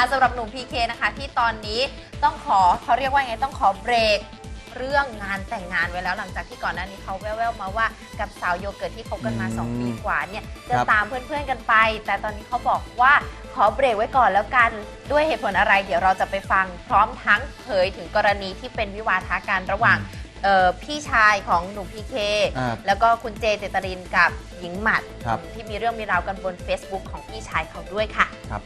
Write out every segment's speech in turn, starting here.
อะสำหรับหนุ่มพีเคนะคะ ที่ตอนนี้ต้องขอเขาเรียกว่าไงต้องขอเบรก เรื่องงานแต่งงานไว้แล้วหลังจากที่ก่อนหน้านี้เขาแว่วๆมาว่ากับสาวโยเกิร์ตที่คบกันมา อืม2 ปีกว่าเนี่ยจะครับ ตามเพื่อนๆกันไป แต่ตอนนี้เขาบอกว่าขอเบรกไว้ก่อนแล้วกันด้วยเหตุผลอะไร เดี๋ยวเราจะไปฟังพร้อมทั้งเผยถึงกรณีที่เป็นวิวาทะกันระหว่างเอ่อพี่ชายของหนุ่มพีเค อ่า แล้วก็คุณเจเจตรินกับหญิงหมัด ครับ ที่มีเรื่องมีราวกันบน Facebook ของพี่ชายเขาด้วยค่ะ ครับ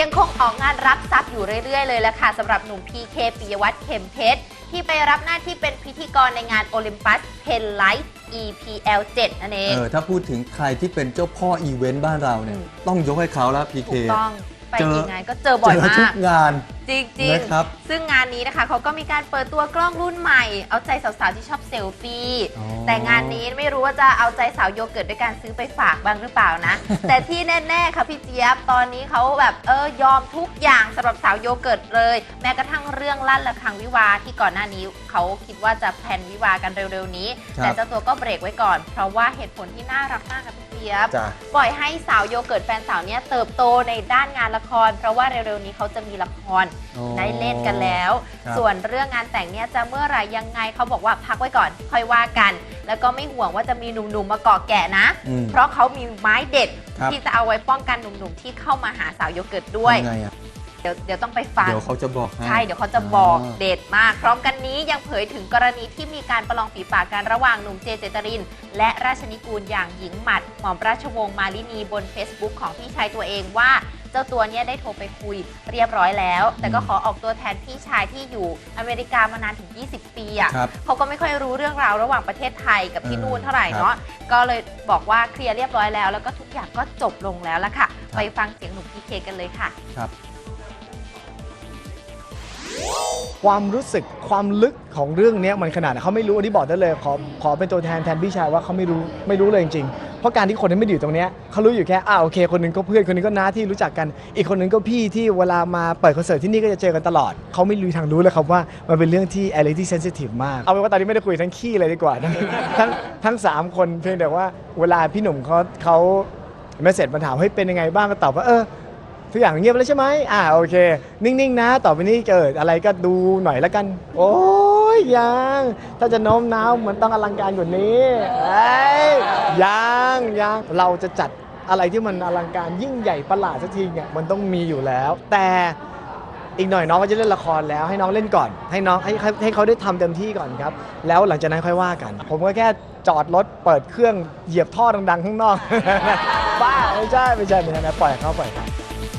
ยังคงออกงานรับทรัพย์อยู่เรื่อยๆ เลยละค่ะสำหรับหนุ่มพีเคปิยวัฒน์เข็มเพชรที่ไปรับหน้าที่เป็นพิธีกรในงานโอลิมปัสเพนไลท์ EPL 7นั่นเองเออถ้าพูดถึงใครที่เป็นเจ้าพ่ออีเวนต์บ้านเราเนี่ยอืมต้องยกให้เขาแล้วพีเคถูกต้อง ไปเจอกี่งานก็เจอบ่อยเจอมาทุกกงาน จริงนะครับๆซึ่งงานนี้นะคะเขาก็มีการเปิดตัวกล้องรุ่นใหม่ เอาใจสาวๆที่ชอบเซลฟี่ อ๋อ แต่งานนี้ไม่รู้ว่าจะเอาใจสาวโยเกิร์ตด้วยการซื้อไปฝากบ้างหรือเปล่านะ แต่ที่แน่ๆค่ะพี่เจี๊ยบตอนนี้เขาแบบเออยอมทุกอย่างสำหรับสาวโยเกิร์ตเลย แม้กระทั่งเรื่องลั่นระฆังวิวาห์ที่ก่อนหน้านี้เขาคิดว่าจะแพลนวิวาห์กันเร็วๆนี้ ครับ แต่เจ้าตัวก็เบรกไว้ก่อน เพราะว่าเหตุผลที่น่ารักมากค่ะพี่เจี๊ยบ จ้ะ ปล่อยให้สาวโยเกิร์ตแฟนสาวเนี่ยเติบโตในด้านงานละคร เพราะว่าเร็วๆนี้เขาจะมีละครอ๋อได้เล่นกันแล้ว ครับ ส่วนเรื่องงานแต่งเนี่ยจะเมื่อไหร่ยังไงเขาบอกว่าพักไว้ก่อนค่อยว่ากัน แล้วก็ไม่ห่วงว่าจะมีหนุ่มๆมาเกาะแกะนะ อืม เพราะเขามีไม้เด็ดครับ ที่จะเอาไว้ป้องกันหนุ่มๆที่เข้ามาหาสาวโยเกิร์ตด้วย ทำไงอะ เดี๋ยวเดี๋ยวต้องไปฟัง เดี๋ยวเขาจะบอกให้ ใช่ เดี๋ยวเขาจะบอกอ่า เด็ดมาก พร้อมกันนี้ยังเผยถึงกรณีที่มีการประลองฝีปากกันระหว่างหนุ่มเจเจตริน และราชนิกูลอย่างหญิงหมัด หม่อมราชวงศ์มาลินีบน Facebook ของพี่ชายตัวเองว่า เจ้าตัวเนี้ยได้โทรไปคุยเรียบร้อยแล้ว แต่ก็ขอออกตัวแทนพี่ชายที่อยู่อเมริกามานานถึง 20 ปีอะครับ เขาก็ไม่ค่อยรู้เรื่องราวระหว่างประเทศไทยกับที่เออนู่นเท่าไหร่ครับเนาะ ก็เลยบอกว่าเคลียร์เรียบร้อยแล้ว แล้วก็ทุกอย่างก็จบลงแล้วละค่ะครับไปฟังเสียงหนุ่มพีเคกันเลยค่ะ ครับ ความรู้สึกความลึกของเรื่องเนี้ยมันขนาดไหนเขาไม่รู้อันนี้บอกได้เลยขอขอเป็นตัวแทนแทนพี่ชายว่าเขาไม่รู้ไม่รู้เลยจริงๆเพราะการที่คนที่ไม่ด้อยู่ตรงเนี้ยเขารู้อยู่แค่อ่าโอเค คนนึงก็เพื่อนคนนึงก็น้าที่รู้จักกัน อีกคนนึงก็พี่ที่เวลามาเปิดคอนเสิร์ตที่นี่ก็จะเจอกันตลอด เขาไม่รู้ทางรู้เลยครับว่ามันเป็นเรื่องที่อะไรที่เซนซิทีฟมาก เอาเป็นว่าตอนนี้ไม่ได้คุยทั้งขี้เลยดีกว่าทั้งทั้งทั้งสามคนเพียงแต่ว่าเวลาพี่หนุ่มเขาเขาเมสเซจมาถามเฮ้เป็นยังไงบ้างก็ตอบว่าเออ ทุกอย่างเงียบแล้วใช่ไหมอ่าโอเค นิ่งๆนะ ต่อไปนี้เกิดอะไรก็ดูหน่อยแล้วกัน โอ้ยยัง ถ้าจะโน้มน้าวมันต้องอลังการกว่านี้เอ้ยยังยังเราจะจัดอะไรที่มันอลังการยิ่งใหญ่ประหลาดสักทีเนี่ยมันต้องมีอยู่แล้ว แต่อีกหน่อยน้องก็จะเล่นละครแล้ว ให้น้องเล่นก่อน ให้น้องให้ให้ให้เขาได้ทำเต็มที่ก่อนครับ แล้วหลังจากนั้นค่อยว่ากัน ผมก็แค่จอดรถเปิดเครื่องเหยียบท่อดังๆข้างนอก บ้าไม่ใช่ไม่ใช่ไม่ใช่นะปล่อยเขาปล่อยเขา